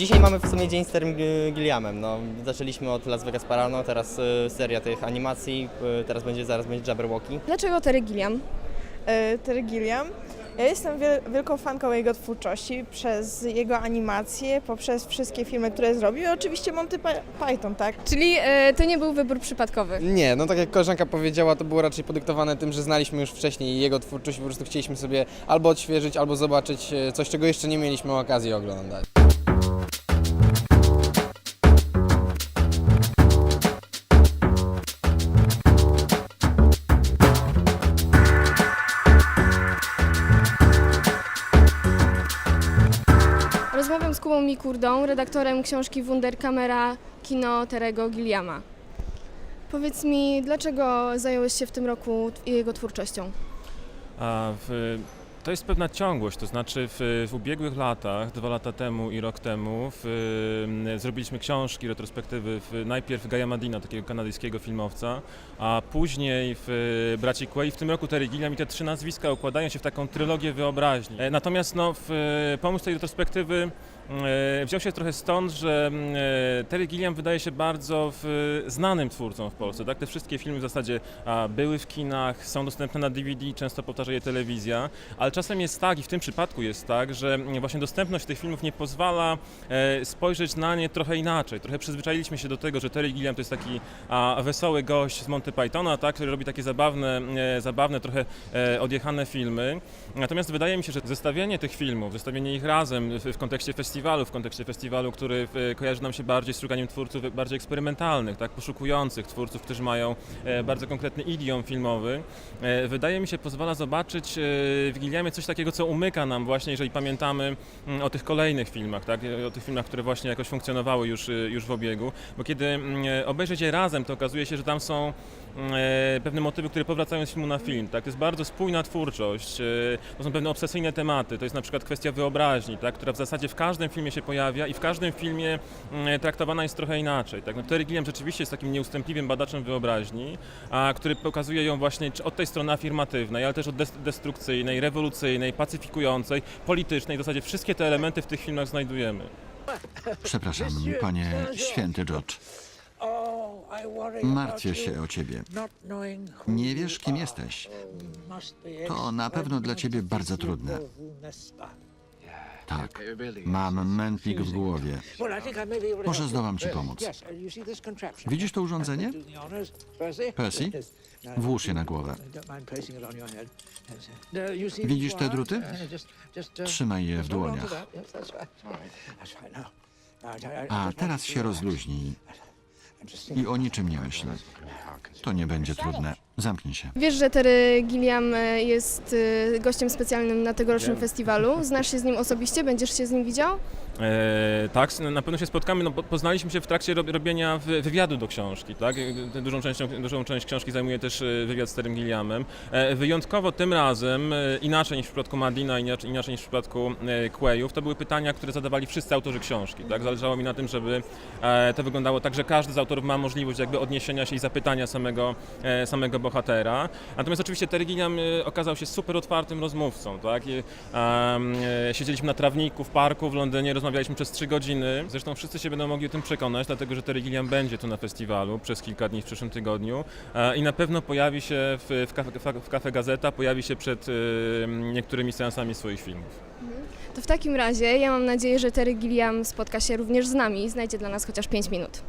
dzisiaj mamy w sumie dzień z Terem Gi- Gilliamem. No, zaczęliśmy od Las Vegas Parano, teraz y, seria tych animacji, y, teraz będzie, zaraz będzie Jabberwocky. Dlaczego Terry Gilliam? e, Terry Gilliam. Ja jestem wiel- wielką fanką jego twórczości przez jego animacje, poprzez wszystkie filmy, które zrobił i oczywiście Monty Py- Python, tak? Czyli e, to nie był wybór przypadkowy. Nie, no tak jak koleżanka powiedziała, to było raczej podyktowane tym, że znaliśmy już wcześniej jego twórczość i po prostu chcieliśmy sobie albo odświeżyć, albo zobaczyć e, coś, czego jeszcze nie mieliśmy okazji oglądać. Rozmawiam z Kubą Mikurdą, redaktorem książki Wunderkamera Kino Terego Gilliama. Powiedz mi, dlaczego zająłeś się w tym roku jego twórczością? A w, to jest pewna ciągłość, to znaczy w, w ubiegłych latach, dwa lata temu i rok temu, w, m, zrobiliśmy książki, retrospektywy, w, najpierw Gaia Madina, takiego kanadyjskiego filmowca, a później w Braci Quay. W tym roku Terry Gilliam i te trzy nazwiska układają się w taką trylogię wyobraźni. E, Natomiast no, w, pomysł tej retrospektywy e, wziął się trochę stąd, że mm, e, Terry Gilliam wydaje się bardzo w, znanym twórcą w Polsce. Tak? Te wszystkie filmy w zasadzie a, były w kinach, są dostępne na DVD, często powtarza je telewizja, ale czasem jest tak i w tym przypadku jest tak, że mm, właśnie dostępność tych filmów nie pozwala e, spojrzeć na nie trochę inaczej. Trochę przyzwyczailiśmy się do tego, że Terry Gilliam to jest taki a, wesoły gość z Monty Pythona, tak? który robi takie zabawne, e, zabawne trochę e, odjechane filmy. Natomiast wydaje mi się, że zestawienie tych filmów, zestawienie ich razem w, w kontekście festiwalu, w kontekście festiwalu, który e, kojarzy nam się bardziej z szukaniem twórców bardziej eksperymentalnych, tak, poszukujących twórców, którzy mają e, bardzo konkretny idiom filmowy, e, wydaje mi się pozwala zobaczyć w Gilliamie coś takiego, co umyka nam właśnie, jeżeli pamiętamy mm, o tych kolejnych filmach, tak, o tych filmach, które właśnie jakoś funkcjonowały już, już w obiegu, bo kiedy mm, obejrzeć je razem, to okazuje się, że tam są mm, pewne motywy, które powracają z filmu na film. Tak? To jest bardzo spójna twórczość, to są pewne obsesyjne tematy, to jest na przykład kwestia wyobraźni, tak? która w zasadzie w każdym filmie się pojawia i w każdym filmie mm, traktowana jest trochę inaczej. Tak? No, Terry Gilliam rzeczywiście jest takim nieustępliwym badaczem wyobraźni, a, który pokazuje ją właśnie od tej strony afirmatywnej, ale też od des- destrukcyjnej, rewolucyjnej, pacyfikującej, politycznej. W zasadzie wszystkie te elementy w tych filmach znajdujemy. Przepraszam, panie święty George. Martwię się o ciebie. Nie wiesz, kim jesteś. To na pewno dla ciebie bardzo trudne. Tak, mam mętlik w głowie. Może zdołam ci pomóc. Widzisz to urządzenie? Percy? Włóż je na głowę. Widzisz te druty? Trzymaj je w dłoniach. A teraz się rozluźnij i o niczym nie myśl. To nie będzie trudne. Zamknij się. Wiesz, że Terry Gilliam e, jest e, gościem specjalnym na tegorocznym festiwalu. Znasz się z nim osobiście? Będziesz się z nim widział? E, tak, na pewno się spotkamy. No, po- poznaliśmy się w trakcie rob, robienia wy- wywiadu do książki. Tak? E, Dużą, częścią, dużą część książki zajmuje też e, wywiad z Terem Gilliamem. E, wyjątkowo tym razem, e, inaczej niż w przypadku Madina, inaczej, inaczej niż w przypadku Quayów, to były pytania, które zadawali wszyscy autorzy książki. Tak? Zależało mi na tym, żeby to wyglądało tak, że każdy z autorów ma możliwość jakby odniesienia się i zapytania samego, samego bohatera. Natomiast oczywiście Terry Gilliam okazał się super otwartym rozmówcą. Tak? Siedzieliśmy na trawniku w parku w Londynie, rozmawialiśmy przez trzy godziny. Zresztą wszyscy się będą mogli o tym przekonać, dlatego że Terry Gilliam będzie tu na festiwalu przez kilka dni w przyszłym tygodniu e, i na pewno pojawi się w, w, kafe, w Cafe Gazeta, pojawi się przed e, niektórymi seansami swoich filmów. To w takim razie ja mam nadzieję, że Terry Gilliam spotka się również z nami i znajdzie dla nas chociaż 5 minut.